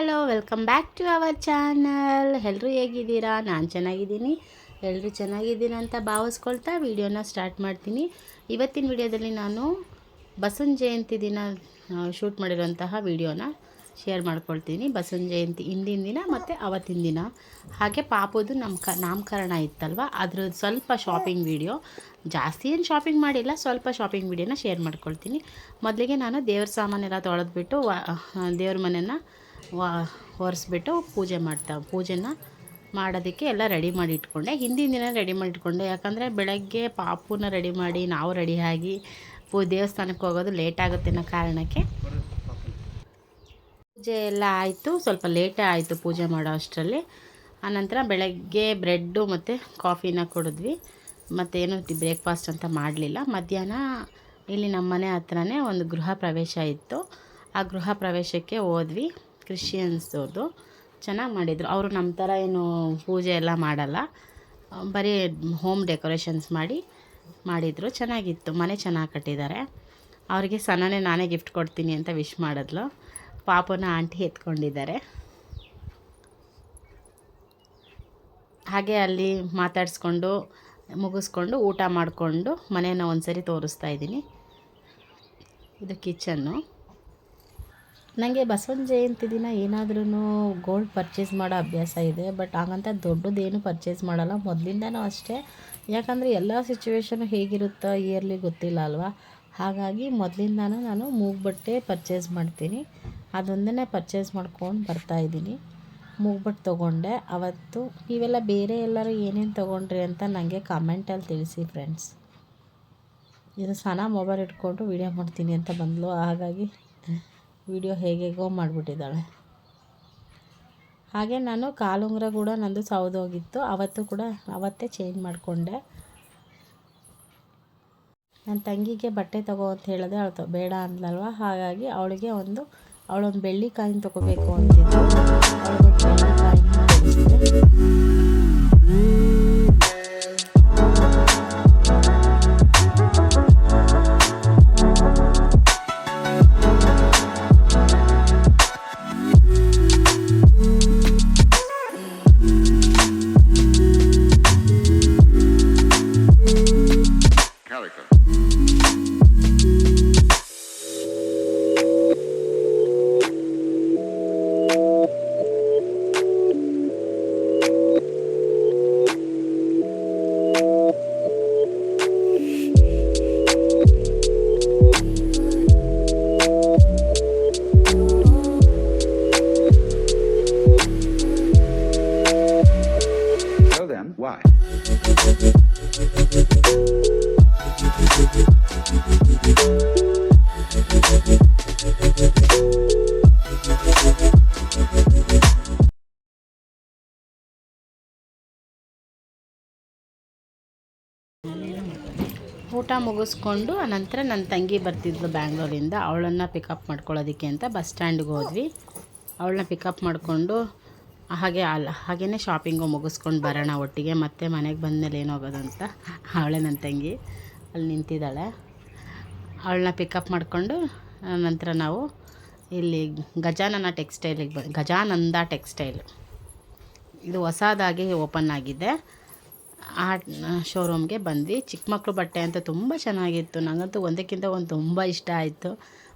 Hello welcome back to our channel ಎಲ್ಲರೂ ಹೇಗಿದ್ದೀರಾ? ನಾನು ಚೆನ್ನಾಗಿದ್ದೀನಿ. ಎಲ್ಲರೂ ಚೆನ್ನಾಗಿದ್ದೀನಿ ಅಂತ ಭಾವಿಸ್ಕೊಳ್ತಾ ವಿಡಿಯೋನ ಸ್ಟಾರ್ಟ್ ಮಾಡ್ತೀನಿ. ಇವತ್ತಿನ ವಿಡಿಯೋದಲ್ಲಿ ನಾನು ಬಸವನ ಜಯಂತಿ ದಿನ ಶೂಟ್ ಮಾಡಿರೋಂತಹ ವೀಡಿಯೋನ ಶೇರ್ ಮಾಡ್ಕೊಳ್ತೀನಿ. ಬಸವನ ಜಯಂತಿ ಹಿಂದಿನ ದಿನ ಮತ್ತು ಅವತ್ತಿನ ದಿನ. ಹಾಗೆ ಪಾಪದು ನಮ್ಮ ಕ, ನಾಮಕರಣ ಇತ್ತಲ್ವ? ಅದ್ರದ್ದು ಸ್ವಲ್ಪ ಶಾಪಿಂಗ್ ವೀಡಿಯೋ ಜಾಸ್ತಿ ಏನು ಶಾಪಿಂಗ್ ಮಾಡಿಲ್ಲ, ಸ್ವಲ್ಪ ಶಾಪಿಂಗ್ ವೀಡಿಯೋನ ಶೇರ್ ಮಾಡ್ಕೊಳ್ತೀನಿ. ಮೊದಲಿಗೆ ನಾನು ದೇವ್ರ ಸಾಮಾನೆಲ್ಲ ತೊಳೆದ್ಬಿಟ್ಟು ದೇವ್ರ ಮನೆನ ವ ಒರೆಸ್ಬಿಟ್ಟು ಪೂಜೆ ಮಾಡ್ತಾ, ಪೂಜೆನ ಮಾಡೋದಕ್ಕೆ ಎಲ್ಲ ರೆಡಿ ಮಾಡಿ ಇಟ್ಕೊಂಡೆ. ಹಿಂದಿನ ದಿನ ರೆಡಿ ಮಾಡಿ ಇಟ್ಕೊಂಡೆ. ಯಾಕಂದರೆ ಬೆಳಗ್ಗೆ ಪಾಪುನ ರೆಡಿ ಮಾಡಿ ನಾವು ರೆಡಿಯಾಗಿ ಪೂ ದೇವಸ್ಥಾನಕ್ಕೆ ಹೋಗೋದು ಲೇಟ್ ಆಗುತ್ತೆ ಅನ್ನೋ ಕಾರಣಕ್ಕೆ. ಪೂಜೆ ಎಲ್ಲ ಆಯಿತು, ಸ್ವಲ್ಪ ಲೇಟೇ ಆಯಿತು ಪೂಜೆ ಮಾಡೋ ಅಷ್ಟರಲ್ಲಿ. ಆನಂತರ ಬೆಳಗ್ಗೆ ಬ್ರೆಡ್ಡು ಮತ್ತು ಕಾಫಿನ ಕುಡಿದ್ವಿ. ಮತ್ತೇನು ಬ್ರೇಕ್ಫಾಸ್ಟ್ ಅಂತ ಮಾಡಲಿಲ್ಲ. ಮಧ್ಯಾಹ್ನ ಇಲ್ಲಿ ನಮ್ಮ ಮನೆ ಹತ್ರನೇ ಒಂದು ಗೃಹ ಪ್ರವೇಶ ಇತ್ತು. ಆ ಗೃಹ ಪ್ರವೇಶಕ್ಕೆ ಹೋದ್ವಿ. ಕ್ರಿಶ್ಚಿಯನ್ಸ್ದವ್ರದ್ದು ಚೆನ್ನಾಗಿ ಮಾಡಿದರು. ಅವರು ನಮ್ಮ ಥರ ಏನು ಪೂಜೆ ಎಲ್ಲ ಮಾಡಲ್ಲ. ಬರೀ ಹೋಮ್ ಡೆಕೋರೇಷನ್ಸ್ ಮಾಡಿ ಮಾಡಿದರು. ಚೆನ್ನಾಗಿತ್ತು. ಮನೆ ಚೆನ್ನಾಗಿ ಕಟ್ಟಿದ್ದಾರೆ ಅವರಿಗೆ ಸಣ್ಣನೇ ನಾನೇ ಗಿಫ್ಟ್ ಕೊಡ್ತೀನಿ ಅಂತ ವಿಶ್ ಮಾಡಿದ್ಲು. ಪಾಪನ ಆಂಟಿ ಎತ್ಕೊಂಡಿದ್ದಾರೆ. ಹಾಗೆ ಅಲ್ಲಿ ಮಾತಾಡಿಸ್ಕೊಂಡು, ಮುಗಿಸ್ಕೊಂಡು, ಊಟ ಮಾಡಿಕೊಂಡು ಮನೆಯನ್ನು ಒಂದು ಸರಿ ತೋರಿಸ್ತಾ ಇದ್ದೀನಿ. ಇದು ಕಿಚನ್ನು ನನಗೆ ಬಸವನ ಜಯಂತಿ ದಿನ ಏನಾದ್ರೂ ಗೋಲ್ಡ್ ಪರ್ಚೇಸ್ ಮಾಡೋ ಅಭ್ಯಾಸ ಇದೆ ಬಟ್ ಹಾಗಂತ ದೊಡ್ಡದೇನು ಪರ್ಚೇಸ್ ಮಾಡಲ್ಲ. ಮೊದಲಿಂದನೂ ಅಷ್ಟೇ. ಯಾಕಂದರೆ ಎಲ್ಲ ಸಿಚುವೇಶನು ಹೇಗಿರುತ್ತೋ ಇಯರ್ಲಿ ಗೊತ್ತಿಲ್ಲ ಅಲ್ವಾ? ಹಾಗಾಗಿ ಮೊದಲಿಂದನೂ ನಾನು ಮೂಗ್ಬಟ್ಟೆ ಪರ್ಚೇಸ್ ಮಾಡ್ತೀನಿ. ಅದೊಂದನ್ನೇ ಪರ್ಚೇಸ್ ಮಾಡ್ಕೊಂಡು ಬರ್ತಾ ಬರ್ತಾಯಿದ್ದೀನಿ ಮೂಗ್ಬಟ್ಟು ತೊಗೊಂಡೆ. ಅವತ್ತು ನೀವೆಲ್ಲ ಬೇರೆ ಎಲ್ಲರೂ ಏನೇನು ತೊಗೊಂಡ್ರಿ ಅಂತ ನನಗೆ ಕಮೆಂಟಲ್ಲಿ ತಿಳಿಸಿ ಫ್ರೆಂಡ್ಸ್ ಇದು ಸನ ಮೊಬೈಲ್ ಇಟ್ಕೊಂಡು ವೀಡಿಯೋ ಮಾಡ್ತೀನಿ ಅಂತ ಬಂದಳು ಹಾಗಾಗಿ ವಿಡಿಯೋ ಹೇಗೇಗೋ ಮಾಡಿಬಿಟ್ಟಿದ್ದಾಳೆ. ಹಾಗೆ ನಾನು ಕಾಲುಂಗುರ ಕೂಡ ನಂದು ಸೌದೋಗಿತ್ತು ಅವತ್ತು ಕೂಡ ಅವತ್ತೇ ಚೇಂಜ್ ಮಾಡಿಕೊಂಡೆ. ನನ್ನ ತಂಗಿಗೆ ಬಟ್ಟೆ ತಗೋ ಅಂತ ಹೇಳಿದೆ ಅವಳು ಬೇಡ ಅಂದ್ಲಲ್ವ? ಹಾಗಾಗಿ ಅವಳಿಗೆ ಒಂದು, ಅವಳೊಂದು ಬೆಳ್ಳಿ ಕಾಯಿನ ತೊಗೋಬೇಕು ಅಂತಿದ್ದು ಊಟ ಮುಗಿಸ್ಕೊಂಡು ಅನಂತರ ನನ್ನ ತಂಗಿ ಬರ್ತಿದ್ಲು ಬ್ಯಾಂಗ್ಳೂರಿಂದ. ಅವಳನ್ನು ಪಿಕಪ್ ಮಾಡ್ಕೊಳ್ಳೋದಕ್ಕೆ ಅಂತ ಬಸ್ ಸ್ಟ್ಯಾಂಡ್ಗೆ ಹೋದ್ವಿ. ಅವಳನ್ನ ಪಿಕಪ್ ಮಾಡಿಕೊಂಡು ಹಾಗೆ ಅಲ್ಲ ಹಾಗೇ ಶಾಪಿಂಗು ಮುಗಿಸ್ಕೊಂಡು ಬರೋಣ ಒಟ್ಟಿಗೆ, ಮತ್ತೆ ಮನೆಗೆ ಬಂದಮೇಲೆ ಏನು ಹೋಗೋದು ಅಂತ. ಅವಳೇ ನನ್ನ ತಂಗಿ. ಅಲ್ಲಿ ನಿಂತಿದ್ದಾಳೆ. ಅವಳನ್ನ ಪಿಕಪ್ ಮಾಡಿಕೊಂಡು ನಂತರ ನಾವು ಇಲ್ಲಿ ಗಜಾನನ ಟೆಕ್ಸ್ಟೈಲಿಗೆ ಬ, ಗಜಾನಂದ ಟೆಕ್ಸ್ಟೈಲ್ ಇದು ಹೊಸದಾಗಿ ಓಪನ್ ಆಗಿದೆ. ಆ ಶೋರೂಮ್ಗೆ ಬಂದ್ವಿ. ಚಿಕ್ಕ ಮಕ್ಕಳು ಬಟ್ಟೆ ಅಂತ ತುಂಬ ಚೆನ್ನಾಗಿತ್ತು. ನನಗಂತೂ ಒಂದಕ್ಕಿಂತ ಒಂದು ತುಂಬ ಇಷ್ಟ ಆಯಿತು.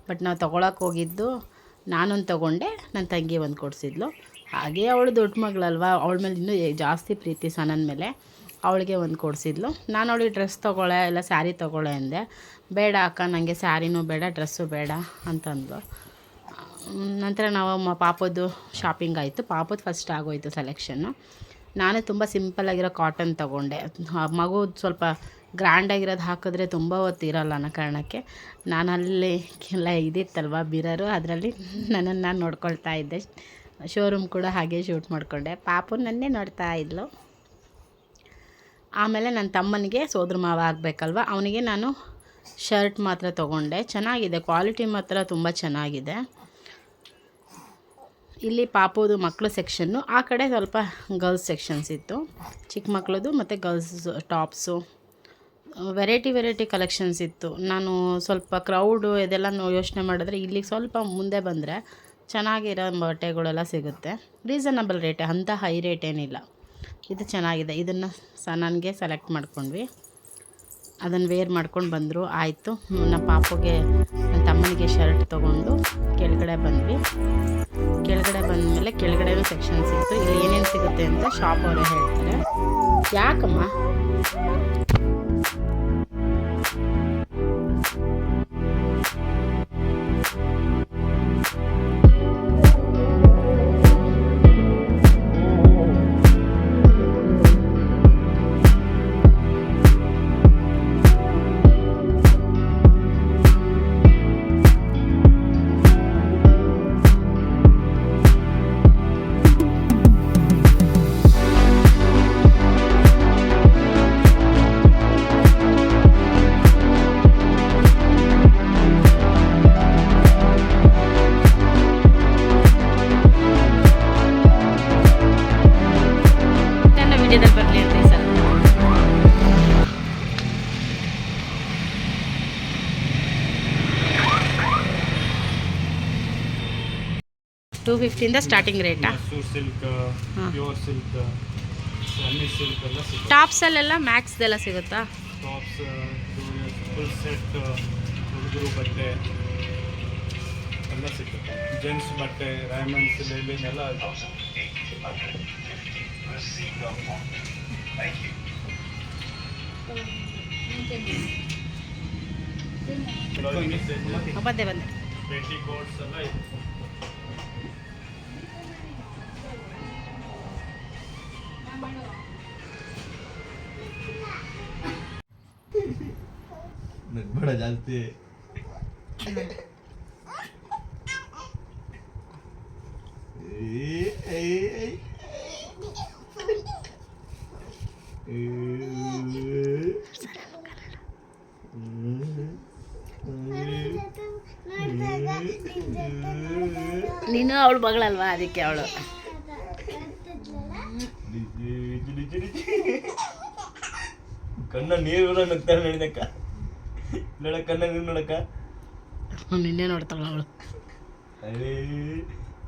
ಬಟ್ ನಾವು ತೊಗೊಳಕ್ಕೆ ಹೋಗಿದ್ದು, ನಾನೊಂದು ತೊಗೊಂಡೆ ನನ್ನ ತಂಗಿ ಒಂದು ಕೊಡಿಸಿದ್ಲು. ಹಾಗೆ ಅವಳು ದೊಡ್ಡ ಮಗಳಲ್ವ, ಅವಳ ಮೇಲೆ ಇನ್ನೂ ಜಾಸ್ತಿ ಪ್ರೀತಿ ಸನನ್ ಮೇಲೆ. ಅವಳಿಗೆ ಒಂದು ಕೊಡಿಸಿದ್ಲು. ನಾನು ಅವಳಿಗೆ ಡ್ರೆಸ್ ತೊಗೊಳೆ ಇಲ್ಲ ಸ್ಯಾರಿ ತೊಗೊಳೆ ಅಂದೆ. ಬೇಡ ಅಕ್ಕ ನನಗೆ ಸ್ಯಾರಿನೂ ಬೇಡ ಡ್ರೆಸ್ಸು ಬೇಡ ಅಂತಂದ್ಲು. ನಂತರ ನಾವು ಪಾಪದ್ದು ಶಾಪಿಂಗ್ ಆಯಿತು. ಪಾಪದ್ದು ಫಸ್ಟ್ ಆಗೋಯ್ತು ಸೆಲೆಕ್ಷನ್ನು ನಾನು ತುಂಬ ಸಿಂಪಲ್ಲಾಗಿರೋ ಕಾಟನ್ ತಗೊಂಡೆ. ಮಗು ಸ್ವಲ್ಪ ಗ್ರ್ಯಾಂಡಾಗಿರೋದು ಹಾಕಿದ್ರೆ ತುಂಬ ಹೊತ್ತು ಅನ್ನೋ ಕಾರಣಕ್ಕೆ ನಾನು ಅಲ್ಲಿ ಎಲ್ಲ ಇದಿತ್ತಲ್ವ ಬಿರರು, ಅದರಲ್ಲಿ ನನ್ನನ್ನು ನಾನು ನೋಡ್ಕೊಳ್ತಾ ಇದ್ದೆ. ಶೋರೂಮ್ ಕೂಡ ಹಾಗೆ ಶೂಟ್ ಮಾಡಿಕೊಂಡೆ. ಪಾಪು ನನ್ನೇ ನೋಡ್ತಾ ಇದ್ಲು. ಆಮೇಲೆ ನನ್ನ ತಮ್ಮನಿಗೆ ಸೋದ್ರ ಮಾವ ಆಗಬೇಕಲ್ವ, ಅವನಿಗೆ ನಾನು ಶರ್ಟ್ ಮಾತ್ರ ತಗೊಂಡೆ. ಚೆನ್ನಾಗಿದೆ ಕ್ವಾಲಿಟಿ ಮಾತ್ರ ತುಂಬ ಚೆನ್ನಾಗಿದೆ. ಇಲ್ಲಿ ಪಾಪೋದು ಮಕ್ಕಳು ಸೆಕ್ಷನ್ನು, ಆ ಕಡೆ ಸ್ವಲ್ಪ ಗರ್ಲ್ಸ್ ಸೆಕ್ಷನ್ಸ್ ಇತ್ತು. ಚಿಕ್ಕ ಮಕ್ಕಳದು ಮತ್ತು girls tops variety variety collections ಇತ್ತು. ನಾನು ಸ್ವಲ್ಪ ಕ್ರೌಡು ಇದೆಲ್ಲ ಯೋಚನೆ ಮಾಡಿದ್ರೆ ಇಲ್ಲಿಗೆ ಸ್ವಲ್ಪ ಮುಂದೆ ಬಂದರೆ ಚೆನ್ನಾಗಿರೋ ಬಟ್ಟೆಗಳೆಲ್ಲ ಸಿಗುತ್ತೆ. ರೀಸನಬಲ್ ರೇಟೇ ಅಂತ ಹೈ ರೇಟ್ ಏನಿಲ್ಲ. ಇದು ಚೆನ್ನಾಗಿದೆ. ಇದನ್ನು ಸ ನನಗೆ ಸೆಲೆಕ್ಟ್ ಮಾಡ್ಕೊಂಡ್ವಿ. ಅದನ್ನು ವೇರ್ ಮಾಡ್ಕೊಂಡು ಬಂದರು. ಆಯಿತು ನಮ್ಮ ಪಾಪುಗೆ, ನನ್ನ ತಮ್ಮನಿಗೆ ಶರ್ಟ್ ತೊಗೊಂಡು ಕೆಳಗಡೆ ಬಂದ್ವಿ. ಕೆಳಗಡೆ ಬಂದಮೇಲೆ ಕೆಳಗಡೆನೂ ಸೆಕ್ಷನ್ ಸಿಕ್ತು. ಇಲ್ಲಿ ಏನೇನು ಸಿಗುತ್ತೆ ಅಂತ ಶಾಪ್ ಅವರೇ ಹೇಳ್ತಾರೆ. ಯಾಕಮ್ಮ? ಟೂ ಫಿಫ್ಟಿಯಿಂದ ಸ್ಟಾರ್ಟಿಂಗ್ ರೇಟಾ ಟಾಪ್ಸಲ್ಲೆಲ್ಲ ಮ್ಯಾಕ್ಸ್ದೆಲ್ಲ ಸಿಗುತ್ತಾ. ಬಟ್ಟೆ ಎಲ್ಲ ಸಿಗುತ್ತೆ. ಜೆಂಟ್ಸ್ ಬಟ್ಟೆ ರೈಮಂಡ್ಸ್ ಲೇಲಿನ್ ಎಲ್ಲ ಬಂದೆ ಬಂದೆ ಪೇಟಿ ಕೋಟ್ಸ್ ಎಲ್ಲ ಇದೆ ನಗ್ಬೇಡ ಜಾಸ್ತಿ ಏ, ಏ, ಏ. ಏ, ನೀನು ಅವಳು ಮಗಳಲ್ವಾ ಅದಕ್ಕೆ ಅವಳು ಕಣ್ಣ ನೀರು ನಗ್ತಾಳೆ ನಡಿದಕ್ಕ? ನೋಡ ಕಣ್ಣ ನೀರು ನೋಡಕ್ಕ? ನಿನ್ನೆ ನೋಡ್ತಾಳ ಅವಳು. ಅಳೇ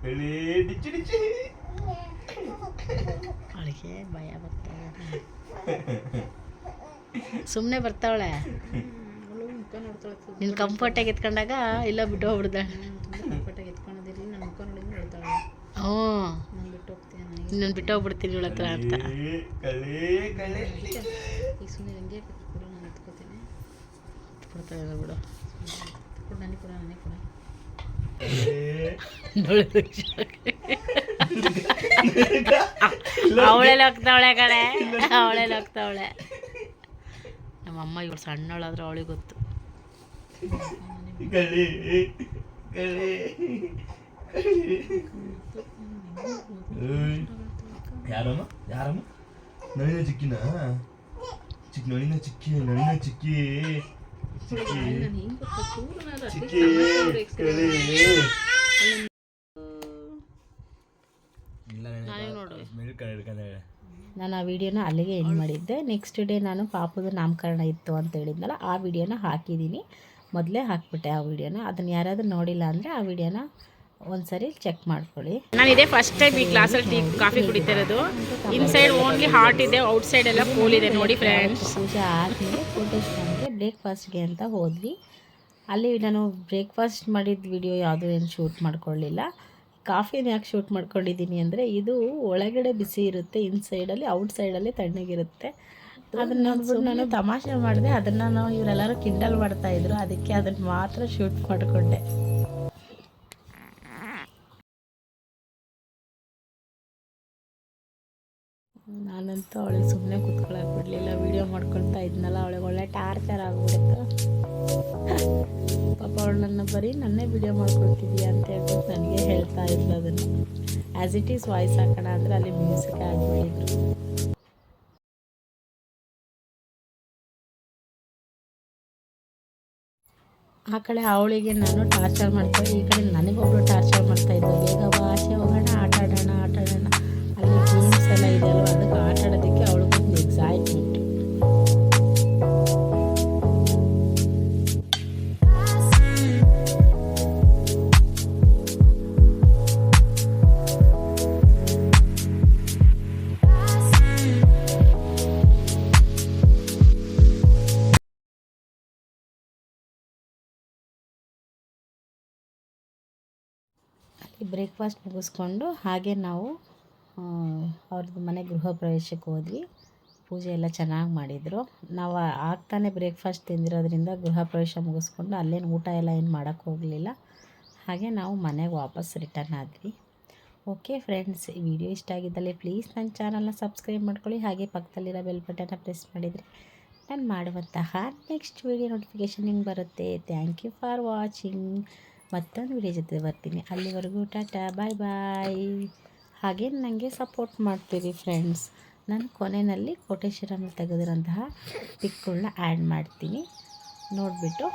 ಅಳೇ ಡಿಚ್ಚಿ ಡಿಚ್ಚಿ. ಅವಳಿಗೆ ಭಯ ಬರ್ತಾಳೆ ಸುಮ್ಮನೆ ಬರ್ತಾವಳೆ? ನಿನ್ನ ಕಂಫರ್ಟಾಗಿ ಎತ್ಕೊಂಡಾಗ ಇಲ್ಲ ಬಿಟ್ಟು ಹೋಗ್ಬಿಡ್ತಾಳೆ. ಹ್ಞೂ. ನಾನು ಬಿಟ್ಟು ಹೋಗ್ಬಿಡ್ತೀನಿ ಇವಳ ಹತ್ರ ಅಂತ ಕಳೆ ಕಳೆ ಅವಳೆ ಬಿಡು. ಅವಳೆಲ್ಲ ಹೋಗ್ತಾವಳೆ ಕಡೆ ಅವಳೆಲ್ಲ ಹೋಗ್ತಾವಳೆ. ನಮ್ಮಮ್ಮ ಇವಳು ಸಣ್ಣವಳಾದ್ರೆ ಅವಳಿಗೆ ಗೊತ್ತು. ಯಾರಮ್ಮ? ಯಾರಮ್ಮ? ನವೀನ ಚಿಕ್ಕಿನ? ಚಿಕ್ಕ ನಳಿನ ಚಿಕ್ಕಿ ನಳಿನ ಚಿಕ್ಕಿ. ಚಿಕ್ಕಿ. ನಾನು ಆ ವಿಡಿಯೋನ ಅಲ್ಲಿಗೆ ಎಂಡ್ ಮಾಡಿದ್ದೆ. ನೆಕ್ಸ್ಟ್ ಡೇ ನಾನು ಪಾಪದ ನಾಮಕರಣ ಇತ್ತು ಅಂತ ಹೇಳಿದ್ನಲ್ಲ ಆ ವಿಡಿಯೋನ ಹಾಕಿದ್ದೀನಿ. ಮೊದಲೇ ಹಾಕ್ಬಿಟ್ಟೆ ಆ ವಿಡಿಯೋನ. ಅದನ್ನು ಯಾರಾದರೂ ನೋಡಿಲ್ಲ ಅಂದರೆ ಆ ವಿಡಿಯೋನ ಒಂದ್ಸರಿ ಚೆಕ್ ಮಾಡ್ಕೊಳ್ಳಿ. ನಾನು ಇದೇ ಫಸ್ಟ್ ಟೈಮ್ ಈ ಕ್ಲಾಸಲ್ಲಿ ಟೀ ಕಾಫಿ ಕುಡಿತಿರೋದು. ಇನ್ಸೈಡ್ ಓನ್ಲಿ ಹಾಟ್ ಇದೆ ಔಟ್ಸೈಡ್ ಎಲ್ಲ ಕೂಲ್ ಇದೆ ನೋಡಿ ಫ್ರೆಂಡ್ಸ್ ಪೂಜೆ ಆದಮೇಲೆ ಫೋಟೋಸ್ಗೆ ಬ್ರೇಕ್ಫಾಸ್ಟ್ಗೆ ಅಂತ ಹೋದ್ವಿ. ಅಲ್ಲಿ ನಾನು ಬ್ರೇಕ್ಫಾಸ್ಟ್ ಮಾಡಿದ ವಿಡಿಯೋ ಯಾವುದೂ ಏನು ಶೂಟ್ ಮಾಡ್ಕೊಳ್ಳಿಲ್ಲ. ಕಾಫಿನ ಯಾಕೆ ಶೂಟ್ ಮಾಡ್ಕೊಂಡಿದ್ದೀನಿ ಅಂದರೆ ಇದು ಒಳಗಡೆ ಬಿಸಿ ಇರುತ್ತೆ ಇನ್ಸೈಡಲ್ಲಿ ಔಟ್ಸೈಡಲ್ಲಿ ತಣ್ಣಗಿರುತ್ತೆ. ಅದನ್ನು ನೋಡ್ಬಿಟ್ಟು ನಾನು ತಮಾಷೆ ಮಾಡಿದೆ ಅದನ್ನು ನಾವು ಇವರೆಲ್ಲರೂ ಕಿಂಡಲ್ ಮಾಡ್ತಾ ಇದ್ರು ಅದಕ್ಕೆ ಅದನ್ನು ಮಾತ್ರ ಶೂಟ್ ಮಾಡಿಕೊಂಡೆ. ನಾನಂತೂ ಅವಳಿಗೆ ಸುಮ್ಮನೆ ಕುತ್ಕೊಳ್ಳೋಕೆ ಬಿಡಲಿಲ್ಲ ವೀಡಿಯೋ ಮಾಡ್ಕೊಳ್ತಾ ಇದ್ನಲ್ಲ, ಅವಳಿಗೆ ಒಳ್ಳೆ ಟಾರ್ಚರ್ ಆಗ್ಬಿಡುತ್ತೆ ಪಾಪ ಅವಳು ನನ್ನ ಬರೀ ನನ್ನೇ ವಿಡಿಯೋ ಮಾಡ್ಕೊಳ್ತಿದ್ಯಾ ಅಂತ ಹೇಳ್ಬಿಟ್ಟು ನನಗೆ ಹೇಳ್ತಾ ಇದ್ಲು ಅದನ್ನು. ಆ್ಯಸ್ ಇಟ್ ಈಸ್ ವಾಯ್ಸ್ ಹಾಕೋಣ ಅಂದರೆ ಅಲ್ಲಿ ಮ್ಯೂಸಿಕ್ ಆಗಿಬಿಟ್ಟಿದ್ರು ಆ ಕಡೆ ಅವಳಿಗೆ ನಾನು ಟಾರ್ಚರ್ ಮಾಡ್ತಾ, ಈ ಕಡೆ ನನಗೊಬ್ರು ಟಾರ್ಚರ್ ಮಾಡ್ತಾ ಇದ್ದಾರೆ ಈಗ ಆಚೆ ಹೋಗೋಣ ಆಟ ಆಡೋಣ ಆಟ ಆಡೋಣ ಗೇಮ್ಸ್ ಎಲ್ಲ ಇದೆ ಅಲ್ವಾ ಅದಕ್ಕೆ ಆಟ ಆಡೋದಕ್ಕೆ ಅವಳಿಗೂ ಒಂದು ಎಕ್ಸೈಟ್ಮೆಂಟ್ ಬ್ರೇಕ್ಫಾಸ್ಟ್ ಮುಗಿಸ್ಕೊಂಡು ಹಾಗೆ ನಾವು ಅವ್ರದ್ದು ಮನೆ ಗೃಹ ಪ್ರವೇಶಕ್ಕೆ ಹೋದ್ವಿ. ಪೂಜೆ ಎಲ್ಲ ಚೆನ್ನಾಗಿ ಮಾಡಿದರು. ನಾವು ಆಗ್ತಾನೆ ಬ್ರೇಕ್ಫಾಸ್ಟ್ ತಿಂದಿರೋದ್ರಿಂದ ಗೃಹ ಪ್ರವೇಶ ಮುಗಿಸ್ಕೊಂಡು ಅಲ್ಲೇನು ಊಟ ಎಲ್ಲ ಏನು ಮಾಡೋಕ್ಕೆ ಹೋಗಲಿಲ್ಲ. ಹಾಗೆ ನಾವು ಮನೆಗೆ ವಾಪಸ್ ರಿಟರ್ನ್ ಆದ್ವಿ. ಓಕೆ ಫ್ರೆಂಡ್ಸ್ ಈ ವಿಡಿಯೋ ಇಷ್ಟ ಆಗಿದ್ದಲ್ಲಿ ಪ್ಲೀಸ್ ನನ್ನ ಚಾನಲ್ನ ಸಬ್ಸ್ಕ್ರೈಬ್ ಮಾಡ್ಕೊಳ್ಳಿ. ಹಾಗೆ ಪಕ್ಕದಲ್ಲಿರೋ ಬೆಲ್ ಬಟನ್ನ ಪ್ರೆಸ್ ಮಾಡಿದರೆ ನಾನು ಮಾಡುವಂತಹ ನೆಕ್ಸ್ಟ್ ವಿಡಿಯೋ ನೋಟಿಫಿಕೇಷನ್ ನಿಮ್ಗೆ ಬರುತ್ತೆ. ಥ್ಯಾಂಕ್ ಯು ಫಾರ್ ವಾಚಿಂಗ್ ಮತ್ತೊಂದು ವಿಡಿಯೋ ಜೊತೆ ಬರ್ತೀನಿ. ಅಲ್ಲಿವರೆಗೂ ಟಾಟಾ ಬಾಯ್ ಬಾಯ್ ಹಾಗೆ ನನಗೆ ಸಪೋರ್ಟ್ ಮಾಡ್ತೀರಿ ಫ್ರೆಂಡ್ಸ್ ನಾನು ಕೊನೆಯಲ್ಲಿ ಕೋಟೇಶ್ವರಮಲ್ಲಿ ತೆಗೆದಿರೋಂತಹ ಪಿಕ್ಗಳನ್ನ ಆ್ಯಡ್ ಮಾಡ್ತೀನಿ. ನೋಡಿಬಿಟ್ಟು